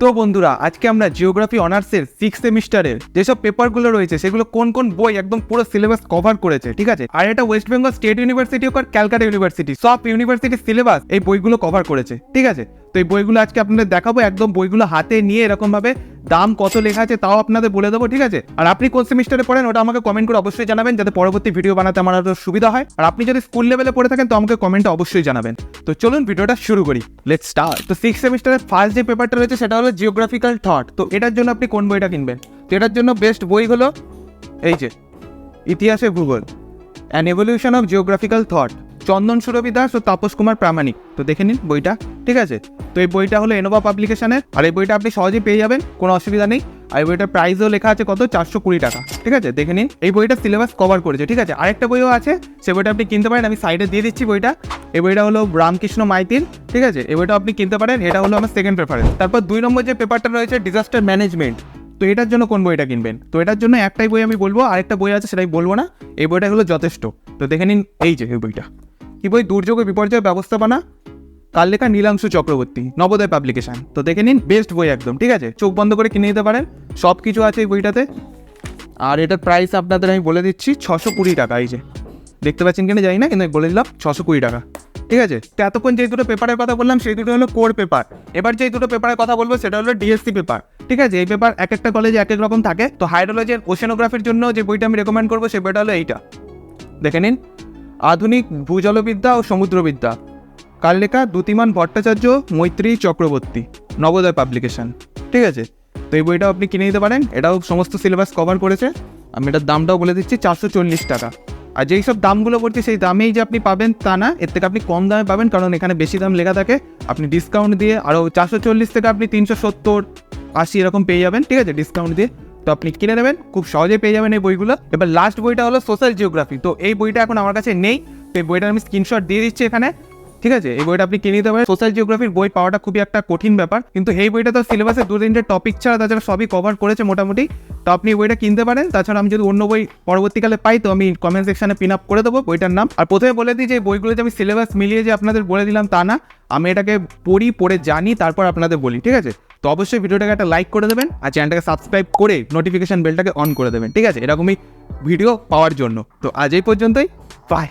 তো বন্ধুরা, আজকে আমরা জিওগ্রাফি অনার্সের সিক্স সেমিস্টারের যেসব পেপারগুলো রয়েছে, সেগুলো কোন কোন বই একদম পুরো সিলেবাস কভার করেছে, ঠিক আছে? আর এটা West Bengal State University Calcutta University সব ইউনিভার্সিটি সিলেবাস এই বইগুলো কভার করেছে, ঠিক আছে? তো এই বইগুলো আজকে আপনাদের দেখাবো। একদম বইগুলো হাতে নিয়ে এরকম ভাবে দাম কত লেখা আছে তাও আপনাদের বলে দেবো, ঠিক আছে? আর আপনি কোন সেমিস্টারে পড়েন ওটা আমাকে কমেন্ট করে অবশ্যই জানাবেন যাতে পরবর্তী ভিডিও বানাতে আমার আরও সুবিধা হয়। আর আপনি যদি স্কুল লেভেলে পড়ে থাকেন তো আমাকে কমেন্টে অবশ্যই জানাবেন। তো চলুন ভিডিওটা শুরু করি। লেট স্টার্ট তো সিক্স সেমিস্টারের ফার্স্ট যে পেপারটা রয়েছে সেটা হলো জিওগ্রাফিক্যাল থট তো এটার জন্য আপনি কোন বইটা কিনবেন? তো এটার জন্য বেস্ট বই হলো এই যে ইতিহাসে ভূগোল। An evolution of geographical thought Chandan Surabhi Das ও তাপস কুমার প্রামাণিক। তো দেখে নিন বইটা, ঠিক আছে? তো এই বইটা হলো এনোভা পাবলিকেশনের আর এই বইটা আপনি সহজেই পেয়ে যাবেন, কোনো অসুবিধা নেই। আর এই বইটার প্রাইসও লেখা আছে কত? চারশো কুড়ি টাকা, ঠিক আছে? দেখে নিন, এই বইটা সিলেবাস কভার করেছে, ঠিক আছে? আরেকটা বইও আছে, সে বইটা আপনি কিনতে পারেন, আমি সাইডে দিয়ে দিচ্ছি বইটা। এই বইটা হলো রামকৃষ্ণ মাইতির ঠিক আছে? এই বইটা আপনি কিনতে পারেন, এটা হলো আমার সেকেন্ড প্রেফারেন্স তারপর দুই নম্বর যে পেপারটা রয়েছে ডিজাস্টার ম্যানেজমেন্ট তো এটার জন্য কোন বইটা কিনবেন? তো এটার জন্য একটাই বই আমি বলব, আরেকটা বই আছে সেটাই বলব না, এই বইটা হলো যথেষ্ট। তো দেখে নিন, এই যে, এই বইটা। কি বই দুর্যোগ বিপর্যয় ব্যবস্থাপনা কার লেখা? নীলাংশু চক্রবর্তী, নবোদয় পাবলিকেশন তো দেখে নিন বেস্ট বই একদম, ঠিক আছে? চোখ বন্ধ করে কিনে নিতে পারেন সব কিছু আছে এই বইটাতে। আর এটার প্রাইস আপনাদের আমি বলে দিচ্ছি ছশো কুড়ি টাকা, এই যে। দেখতে পাচ্ছেন কিনা? জানি না, কিন্তু আমি বলে দিলাম ছশো কুড়ি টাকা, ঠিক আছে? তো এতক্ষণ যে দুটো পেপারের কথা বললাম, সেই দুটো হলো কোর পেপার এবার যে দুটো পেপারের কথা বলব, সেটা হলো ডিএসসি পেপার ঠিক আছে? এই পেপার এক একটা কলেজে এক এক রকম থাকে। তো হাইড্রোলজির ওশেনোগ্রাফির জন্য যে বইটা আমি রেকমেন্ড করব, সেই বইটা হলো এইটা। দেখে নিন আধুনিক ভূজলবিদ্যা ও সমুদ্রবিদ্যা। কার লেখা দ্যুতিমান ভট্টাচার্য, মৈত্রী চক্রবর্তী, নবোদয় পাবলিকেশন। ঠিক আছে? তো এই বইটাও আপনি কিনে নিতে পারেন। এটাও সমস্ত সিলেবাস কভার করেছে। আমি এটার দামটাও বলে দিচ্ছি, চারশো চল্লিশ টাকা। আর যেই সব দামগুলো বলছি, সেই দামেই যে আপনি পাবেন তা না, এর থেকে আপনি কম দামে পাবেন, কারণ এখানে বেশি দাম লেখা থাকে। আপনি ডিসকাউন্ট দিয়ে আরও চারশো চল্লিশ থেকে আপনি তিনশো সত্তর, আশি এরকম পেয়ে যাবেন। ঠিক আছে? ডিসকাউন্ট দিয়ে তো আপনি কিনে নেবেন, খুব সহজে পেয়ে যাবেন এই বইগুলো। এবার লাস্ট বইটা হলো সোশ্যাল জিওগ্রাফি তো এই বইটা এখন আমার কাছে নেই, তো এই বইটার আমি স্ক্রিনশট দিয়ে দিচ্ছি এখানে, ঠিক আছে? এই বইটা আপনি কিনে নিতে পারেন। সোশ্যাল জিওগ্রাফির বই পাওয়াটা খুবই একটা কঠিন ব্যাপার, কিন্তু এই বইটা তো সিলেবাসে দু তিনটে টপিক ছাড়া তাছাড়া সবই কভার করেছে মোটামুটি। তো আপনি বইটা কিনতে পারেন, তাছাড়া আমি যদি অন্য বই পরবর্তীকালে পাই, তো আমি কমেন্ট সেকশনে পিন আপ করে দেবো বইটার নাম। আর প্রথমে বলে দিই যে এই বইগুলো যে আমি সিলেবাস মিলিয়ে যে আপনাদের বলে দিলাম তা না, আমি এটাকে পড়ি, পড়ে জানি, তারপর আপনাদের বলি, ঠিক আছে? তো অবশ্যই ভিডিওটাকে একটা লাইক করে দেবেন আর চ্যানেলটাকে সাবস্ক্রাইব করে নোটিফিকেশান বেলটাকে অন করে দেবেন। ঠিক আছে? এরকমই ভিডিও পাওয়ার জন্য। তো আজ এই পর্যন্তই। বাই